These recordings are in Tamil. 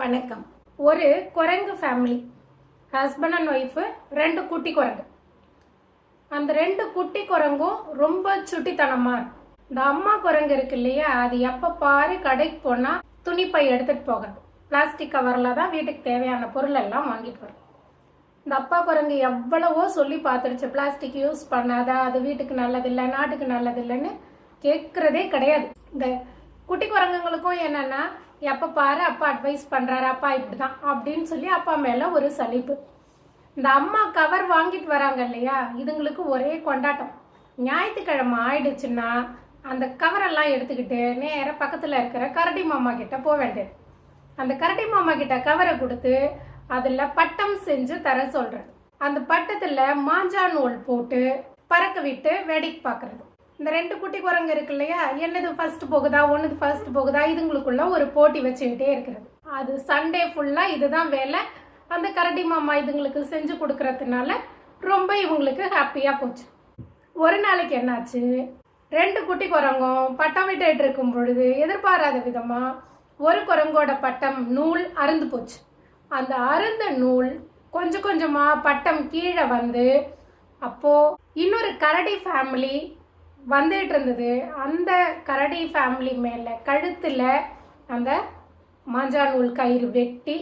வணக்கம். ஒரு குரங்கு ஃபேமிலி ஹஸ்பண்ட் அண்ட் ஒய்ஃபு ரெண்டு குட்டி குரங்கு. அந்த ரெண்டு குட்டி குரங்கும் ரொம்ப சுட்டித்தனமா இருக்கும். இந்த அம்மா குரங்கு இருக்கு இல்லையா அது எப்போ பாரு கடைக்கு போனால் துணிப்பை எடுத்துட்டு போகிறது பிளாஸ்டிக் கவரில் தான் வீட்டுக்கு தேவையான பொருள் எல்லாம் வாங்கிட்டு வரும். இந்த அப்பா குரங்கு எவ்வளவோ சொல்லி பார்த்துருச்சு. பிளாஸ்டிக் யூஸ் பண்ணாத அது வீட்டுக்கு நல்லதில்லை நாட்டுக்கு நல்லதில்லைன்னு கேட்குறதே கிடையாது. இந்த குட்டி குரங்குங்களுக்கும் என்னன்னா எப்போ பாரு அப்பா அட்வைஸ் பண்ணுறாரு அப்பா இப்படிதான் அப்படின்னு சொல்லி அப்பா மேலே ஒரு சலிப்பு. இந்த அம்மா கவர் வாங்கிட்டு வராங்க இல்லையா? இதுங்களுக்கு ஒரே கொண்டாட்டம். ஞாயிற்றுக்கிழமை ஆயிடுச்சுன்னா அந்த கவரெல்லாம் எடுத்துக்கிட்டு நேராக பக்கத்தில் இருக்கிற கரடி மாமா கிட்ட போக வேண்டியது. அந்த கரடி மாமா கிட்ட கவரை கொடுத்து அதில் பட்டம் செஞ்சு தர சொல்றது. அந்த பட்டத்தில் மாஞ்சா நூல் போட்டு பறக்க விட்டு வேடிக்கை பார்க்கறது இந்த ரெண்டு குட்டி குரங்கு இருக்கு இல்லையா? என்னது ஃபர்ஸ்ட் போகுதா ஒன்னுது ஃபர்ஸ்ட் போகுதா? இதுங்களுக்குள்ள ஒரு போட்டி வச்சுக்கிட்டே இருக்கிறது. அது சண்டே ஃபுல்லா இதுதான் வேலை. அந்த கரடி மாமா இதுங்களுக்கு செஞ்சு கொடுக்கறதுனால ரொம்ப இவங்களுக்கு ஹாப்பியா போச்சு. ஒரு நாளைக்கு என்னாச்சு? ரெண்டு குட்டி குரங்கும் பட்டம் விட்டுட்டு இருக்கும் பொழுது எதிர்பாராத விதமா ஒரு குரங்கோட பட்டம் நூல் அருந்து போச்சு. அந்த அருந்த நூல் கொஞ்சம் கொஞ்சமா பட்டம் கீழே வந்து அப்போ இன்னொரு கரடி ஃபேமிலி வந்துட்டு இருந்தது அந்த கரடி ஃபேமிலி மேலே கழுத்தில் அந்த மாஞ்சா நூல் கயிறு வெட்டி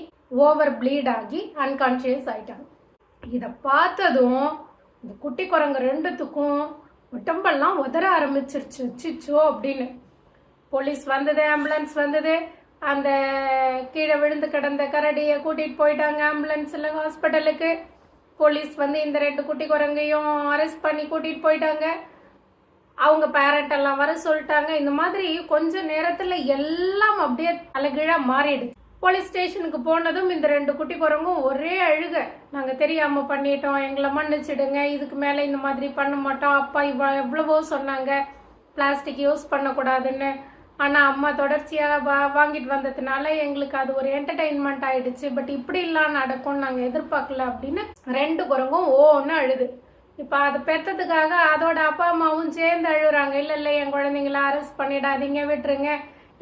ஓவர் ப்ளீட் ஆகி அன்கான்ஷியஸ் ஆயிட்டாங்க. இதை பார்த்ததும் இந்த குட்டி குரங்கு ரெண்டுத்துக்கும் உடம்பெல்லாம் உதற ஆரம்பிச்சிருச்சு. சிச்சோ அப்படின்னு. போலீஸ் வந்தது ஆம்புலன்ஸ் வந்தது. அந்த கீழே விழுந்து கிடந்த கரடியை கூட்டிகிட்டு போயிட்டாங்க ஆம்புலன்ஸில் ஹாஸ்பிட்டலுக்கு போலீஸ் வந்து இந்த ரெண்டு குட்டி குரங்கையும் அரெஸ்ட் பண்ணி கூட்டிகிட்டு போயிட்டாங்க. அவங்க பேரண்ட் எல்லாம் வர சொல்லிட்டாங்க. இந்த மாதிரி கொஞ்ச நேரத்துல எல்லாம் அப்படியே அழகிழா மாறிடுச்சு. போலீஸ் ஸ்டேஷனுக்கு போனதும் இந்த ரெண்டு குட்டி குரங்கும் ஒரே அழுக. நாங்க தெரியாம பண்ணிட்டோம். எங்களை மன்னிச்சிடுங்க. இதுக்கு மேல இந்த மாதிரி பண்ண மாட்டோம். அப்பா இவ்வளோ எவ்வளவோ சொன்னாங்க. பிளாஸ்டிக் யூஸ் பண்ணக்கூடாதுன்னு. ஆனா அம்மா தொடர்ச்சியா வா- வாங்கிட்டு வந்ததுனால எங்களுக்கு அது ஒரு என்டர்டைன்மெண்ட் ஆயிடுச்சு. பட் இப்படி எல்லாம் நடக்கும் நாங்க எதிர்பார்க்கல அப்படின்னு ரெண்டு குரங்கும் ஓன்னு அழுது. இப்போ அது பெத்ததுக்காக அதோட அப்பா அம்மாவும் சேர்ந்து அழுகுறாங்க. இல்லை இல்லை என் குழந்தைங்கள அரெஸ்ட் பண்ணிடாதீங்க விட்டுருங்க.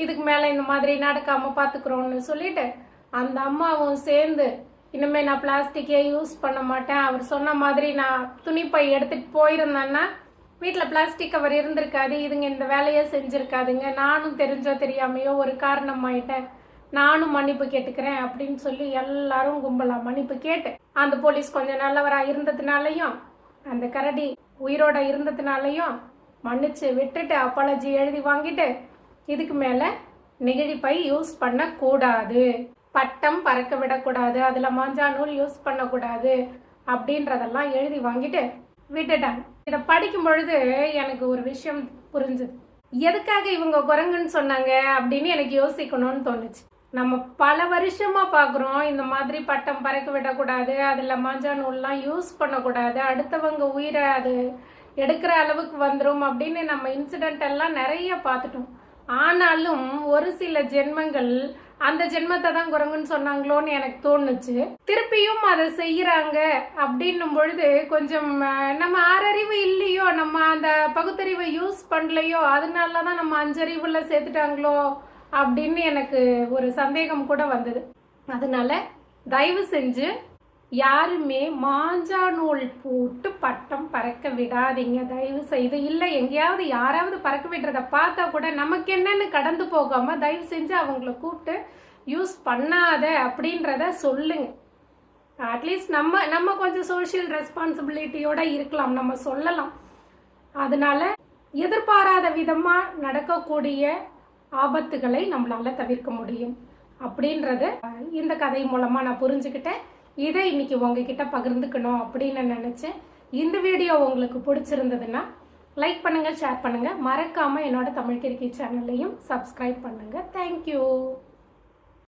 இதுக்கு மேலே இந்த மாதிரி நடக்காமல் பார்த்துக்குறோன்னு சொல்லிட்டு அந்த அம்மாவும் சேர்ந்து இனிமே நான் பிளாஸ்டிக்கே யூஸ் பண்ண மாட்டேன். அவர் சொன்ன மாதிரி நான் துணிப்பை எடுத்துட்டு போயிருந்தேன்னா வீட்டில் பிளாஸ்டிக் கவர் இருந்திருக்காது. இதுங்க இந்த வேலையை செஞ்சுருக்காதுங்க. நானும் தெரிஞ்சோ தெரியாமையோ ஒரு காரணமாயிட்டேன் நானும் மன்னிப்பு கேட்டுக்கிறேன் அப்படின்னு சொல்லி எல்லாரும் கும்பலாக மன்னிப்பு கேட்டு அந்த போலீஸ் கொஞ்சம் நல்லவராக இருந்ததுனாலையும் அந்த கரடி உயிரோட இருந்ததுனாலையும் மன்னிச்சு விட்டுட்டு அப்பாலஜி எழுதி வாங்கிட்டு இதுக்கு மேல நெகிழிப்பை யூஸ் பண்ணக்கூடாது. பட்டம் பறக்க விடக்கூடாது. அதுல மாஞ்சா நூல் யூஸ் பண்ணக்கூடாது அப்படின்றதெல்லாம் எழுதி வாங்கிட்டு விட்டுட்டாங்க. இதை படிக்கும் பொழுது எனக்கு ஒரு விஷயம் புரிஞ்சுது. எதுக்காக இவங்க குரங்குன்னு சொன்னாங்க அப்படின்னு எனக்கு யோசிக்கணும்னு தோணுச்சு. நம்ம பல வருஷமா பாக்குறோம். இந்த மாதிரி பட்டம் பறக்க விடக்கூடாது. அதுல மாஞ்சா நூல்லாம் யூஸ் பண்ணக்கூடாது. அடுத்தவங்க உயிரை அது எடுக்கிற அளவுக்கு வந்துடும் அப்படின்னு நம்ம இன்சிடென்ட் எல்லாம் நிறைய பார்த்துட்டோம். ஆனாலும் ஒரு சில ஜென்மங்கள் அந்த ஜென்மத்தை தான் குரங்குன்னு சொன்னாங்களோன்னு எனக்கு தோணுச்சு. திருப்பியும் அதை செய்யறாங்க அப்படின்னும் பொழுது கொஞ்சம் நம்ம ஆறறிவு இல்லையோ நம்ம அந்த பகுத்தறிவை யூஸ் பண்ணலையோ அதனால தான் நம்ம அஞ்சறிவுல சேர்த்துட்டாங்களோ அப்படின்னு எனக்கு ஒரு சந்தேகம் கூட வந்தது. அதனால தயவு செஞ்சு யாருமே மாஞ்சா நூல் போட்டு பட்டம் பறக்க விடாதீங்க. தயவு செய்து இல்லை எங்கேயாவது யாராவது பறக்க விடுறத பார்த்தா கூட நமக்கு என்னன்னு கடந்து போகாம தயவு செஞ்சு அவங்கள கூப்பிட்டு யூஸ் பண்ணாத அப்படின்றத சொல்லுங்க. அட்லீஸ்ட் நம்ம நம்ம கொஞ்சம் சோஷியல் ரெஸ்பான்சிபிலிட்டியோட இருக்கலாம் நம்ம சொல்லலாம். அதனால எதிர்பாராத விதமாக நடக்கக்கூடிய ஆபத்துகளை நம்மளால தவிர்க்க முடியும். அப்படின்றத இந்த கதை மூலமா நான் புரிஞ்சுக்கிட்டேன். இதை இன்னைக்கு உங்ககிட்ட பகிர்ந்துக்கணும் அப்படின்னு நினைச்சேன். இந்த வீடியோ உங்களுக்கு பிடிச்சிருந்ததுன்னா லைக் பண்ணுங்க ஷேர் பண்ணுங்க. மறக்காம என்னோட தமிழ் கிரிக்கி சேனல்லையும் சப்ஸ்கிரைப் பண்ணுங்க. தேங்க்யூ